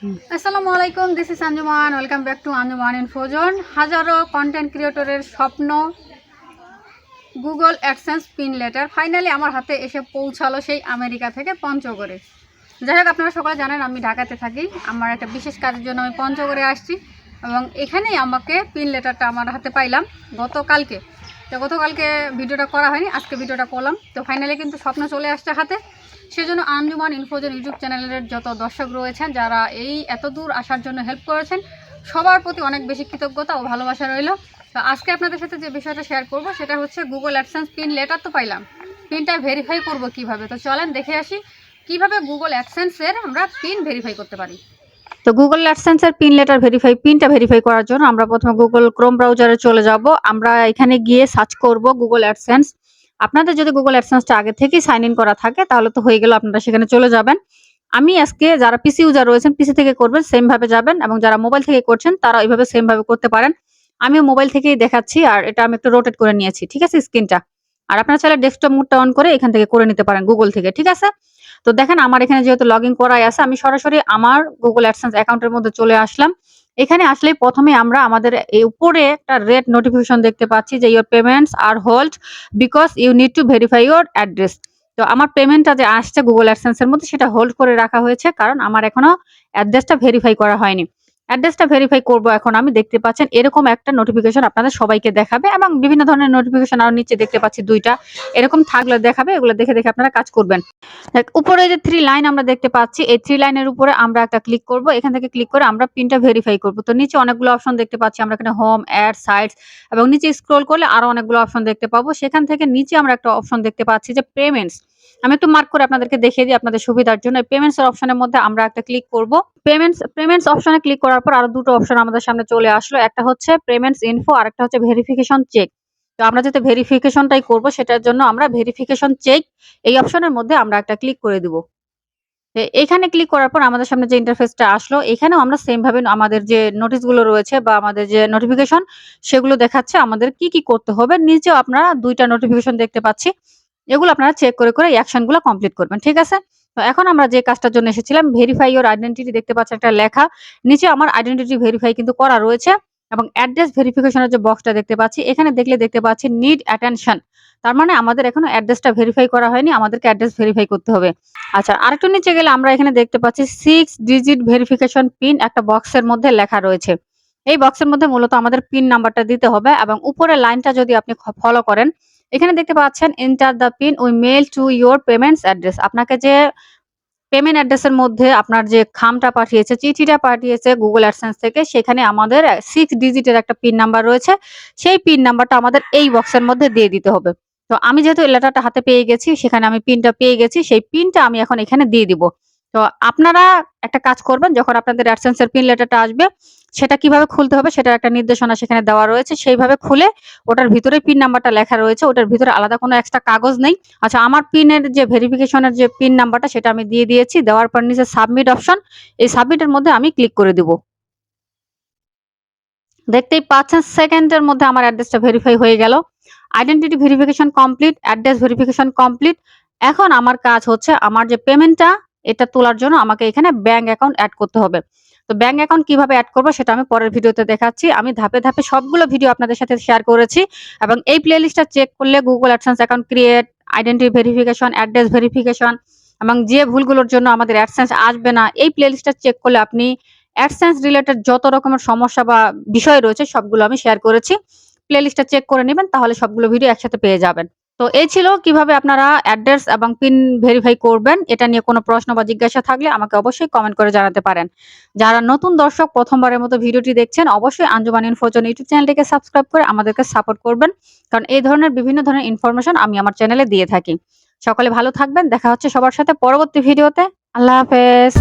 আসসালামু আলাইকুম this is Anjuman welcome back to Anjuman Infozone হাজারো কন্টেন্ট ক্রিয়েটরের স্বপ্ন Google AdSense pin letter finally আমার হাতে এসে পৌঁছালো সেই আমেরিকা থেকে পঞ্চগড়ে। যাই হোক, আপনারা সকালে জানেন আমি ঢাকাতে থাকি। আমার একটা বিশেষ কাজের জন্য আমি পঞ্চগড়ে আসছি এবং এখানেই আমাকে পিন লেটারটা আমার হাতে পাইলাম। গতকালকে তো গতকালকে ভিডিওটা করা হয়নি, আজকে ভিডিওটা করলাম। তো ফাইনালি কিন্তু স্বপ্ন চলে আসছে হাতে। সেজন্য আঞ্জুমান ইনফোজন ইউটিউব চ্যানেলের যত দর্শক রয়েছেন, যারা এই এত দূর আসার জন্য হেল্প করেছেন, সবার প্রতি অনেক বেশি কৃতজ্ঞতা ও ভালোবাসা রইল। তো আজকে আপনাদের সাথে যে বিষয়টা শেয়ার করব, সেটা হচ্ছে গুগল অ্যাডসেন্স পিন লেটার তো পাইলাম। পিনটা ভেরিফাই করব কীভাবে? তো চলেন দেখে আসি, কীভাবে গুগল অ্যাডসেন্সের আমরা পিন ভেরিফাই করতে পারি? তো গুগল অ্যাডসেন্সের পিন লেটার ভেরিফাই পিনটা ভেরিফাই করার জন্য আমরা প্রথমে গুগল ক্রোম ব্রাউজারে চলে যাব। আমরা এখানে গিয়ে সার্চ করব গুগল অ্যাডসেন্স আপনাদের যদি গুগল অ্যাডসেন্সটা আগে থেকেই সাইন ইন করা থাকে, তাহলে তো হয়ে গেল আপনারা সেখানে চলে যাবেন। আমি আজকে যারা পিসি ইউজার রয়েছেন পিসি থেকে করবেন সেম ভাবে যাবেন এবং যারা মোবাইল থেকে করছেন, তারা ওইভাবে সেম ভাবে করতে পারেন। আমিও মোবাইল থেকেই দেখাচ্ছি আর এটা আমি একটু রোটেট করে নিয়েছি, ঠিক আছে স্ক্রিনটা আর আপনারা চাইলে ডেস্কটপ মোডটা অন করে এখান থেকে করে নিতে পারেন গুগল থেকে, ঠিক আছে? তো দেখেন আমার এখানে যেহেতু লগ ইন করাই আছে, আমি সরাসরি আমার গুগল অ্যাডসেন্স অ্যাকাউন্টের মধ্যে চলে আসলাম। এখানে আসলেই প্রথমে আমরা আমাদের এই উপরে একটা রেড নোটিফিকেশন দেখতে পাচ্ছি যে your payments are hold because you need to verify your address তো আমার পেমেন্টটা যে আসছে গুগল অ্যাডসেন্সের মধ্যে, সেটা হোল্ড করে রাখা হয়েছে, কারণ আমার এখনও অ্যাড্রেসটা ভেরিফাই করা হয়নি। অ্যাড্রেসটা ভেরিফাই করব এখন। আমি দেখতে পাচ্ছেন এরকম একটা নোটিফিকেশন আপনাদের সবাইকে দেখাবে এবং বিভিন্ন ধরনের নোটিফিকেশন আর নিচে দেখতে পাচ্ছি দুইটা। এরকম থাকলে দেখাবে, এগুলো দেখে দেখে আপনারা কাজ করবেন। উপরে যে থ্রি লাইন আমরা দেখতে পাচ্ছি, এই থ্রি লাইনের উপরে আমরা একটা ক্লিক করব। এখান থেকে ক্লিক করে আমরা পিনটা ভেরিফাই করব। তো নিচে অনেকগুলো অপশন দেখতে পাচ্ছি আমরা এখানে হোম অ্যাড সাইটস এবং নিচে স্ক্রল করলে আরও অনেকগুলো অপশন দেখতে পাবো। সেখান থেকে নিচে আমরা একটা অপশন দেখতে পাচ্ছি যে পেমেন্টস আমি একটু মার্ক করে আপনাদেরকে দেখিয়ে দিই আপনাদের সুবিধার জন্য। পেমেন্টস এর অপশনের মধ্যে আমরা একটা ক্লিক করব। পেমেন্টস পেমেন্টস অপশনে ক্লিক করার পর আরও দুটো অপশন আমাদের সামনে চলে আসলো। একটা হচ্ছে পেমেন্টস ইনফো আর একটা হচ্ছে ভেরিফিকেশন চেক তো আমরা যাতে ভেরিফিকেশনটাই করব, সেটার জন্য আমরা ভেরিফিকেশন চেক এই অপশনের মধ্যে আমরা একটা ক্লিক করে দিব। এখানে ক্লিক করার পর আমাদের সামনে যে ইন্টারফেসটা আসলো, এখানেও আমরা সেম ভাবে আমাদের যে নোটিশগুলো রয়েছে বা আমাদের যে নোটিফিকেশন সেগুলো দেখাচ্ছে আমাদের কি কি করতে হবে। নিচেও আপনারা দুইটা নোটিফিকেশন দেখতে পাচ্ছি। এগুলো আপনারা চেক করে করে অ্যাকশনগুলো কমপ্লিট করবেন, ঠিক আছে? তো এখন আমরা যে কাজটার জন্য এসেছিলাম ভেরিফাই ইওর আইডেন্টিটি দেখতে পাচ্ছেন একটা লেখা, নিচে আমার আইডেন্টিটি ভেরিফাই কিন্তু করা রয়েছে, এবং অ্যাড্রেস ভেরিফিকেশনের যে বক্সটা দেখতে পাচ্ছি, এখানে দেখলে দেখতে পাচ্ছি নিড অ্যাটেনশন তার মানে আমাদের এখনও অ্যাড্রেসটা ভেরিফাই করা হয়নি, আমাদেরকে অ্যাড্রেস ভেরিফাই করতে হবে। আচ্ছা আরেকটু নিচে গেলে আমরা এখানে দেখতে পাচ্ছি সিক্স ডিজিট ভেরিফিকেশন পিন একটা বক্সের মধ্যে লেখা রয়েছে। এই বক্সের মধ্যে মূলত আমাদের পিন নাম্বারটা দিতে হবে, এবং উপরের লাইনটা যদি আপনি ফলো করেন এখানে দেখতে পাচ্ছেন enter the pin we mail to your payments address আপনাকে যে পেমেন্ট অ্যাড্রেসের মধ্যে আপনার যে খামটা পাঠিয়েছে, চিঠিটা পাঠিয়েছে গুগল অ্যাডসেন্স থেকে, সেখানে আমাদের সিক্স ডিজিটের একটা পিন নাম্বার রয়েছে। সেই পিন নাম্বারটা আমাদের এই বক্সের মধ্যে দিয়ে দিতে হবে। তো আমি যেহেতু লেটারটা হাতে পেয়ে গেছি, সেখানে আমি পিনটা পেয়ে গেছি, সেই পিনটা আমি এখন এখানে দিয়ে দিব। তো আপনারা একটা কাজ করবেন, যখন আপনাদের অ্যাডসেন্স এর পিন লেটারটা আসবে, সেটা কীভাবে খুলতে হবে সেটার একটা নির্দেশনা সেখানে দেওয়া রয়েছে। সেইভাবে খুলে ওটার ভিতরে পিন নাম্বারটা লেখা রয়েছে, ওটার ভিতরে আলাদা কোনো এক্সট্রা কাগজ নেই। আচ্ছা আমার পিনের যে ভেরিফিকেশনের যে পিন নাম্বারটা সেটা আমি দিয়ে দিয়েছি, দেওয়ার পর নিচে সাবমিট অপশন এই সাবমিটের মধ্যে আমি ক্লিক করে দিব। দেখতেই পাচ্ছেন সেকেন্ডের মধ্যে আমার অ্যাড্রেসটা ভেরিফাই হয়ে গেল। Identity verification complete address verification complete এখন আমার কাজ হচ্ছে, আমার যে পেমেন্টটা এটা তোলার জন্য আমাকে এখানে ব্যাংক অ্যাকাউন্ট অ্যাড করতে হবে। তো ব্যাংক অ্যাকাউন্ট কীভাবে অ্যাড করব সেটা আমি পরের ভিডিওতে দেখাচ্ছি। আমি ধাপে ধাপে সবগুলো ভিডিও আপনাদের সাথে শেয়ার করেছি এবং এই প্লেলিস্টটা চেক করলে Google AdSense account create identity verification address verification এবং যে ভুলগুলোর জন্য আমাদের অ্যাডসেন্স আসবে না, এই প্লেলিস্টটা চেক করলে আপনি অ্যাডসেন্স রিলেটেড যত রকমের সমস্যা বা বিষয় রয়েছে সবগুলো আমি শেয়ার করেছি। প্লেলিস্টটা চেক করে নেবেন, তাহলে সবগুলো ভিডিও একসাথে পেয়ে যাবেন। তো এই ছিল কীভাবে আপনারা অ্যাড্রেস এবং পিন ভেরিফাই করবেন, এটা নিয়ে কোনো প্রশ্ন বা জিজ্ঞাসা থাকলে আমাকে অবশ্যই কমেন্ট করে জানাতে পারেন। যারা নতুন দর্শক, প্রথমবারের মতো ভিডিওটি দেখছেন, অবশ্যই আঞ্জুমান ইনফোজন ইউটিউব চ্যানেলটিকে সাবস্ক্রাইব করে আমাদেরকে সাপোর্ট করবেন। কারণ এই ধরনের বিভিন্ন ধরনের ইনফরমেশন আমি আমার চ্যানেলে দিয়ে থাকি। সকলে ভালো থাকবেন, দেখা হচ্ছে সবার সাথে পরবর্তী ভিডিওতে। আল্লাহ হাফেজ।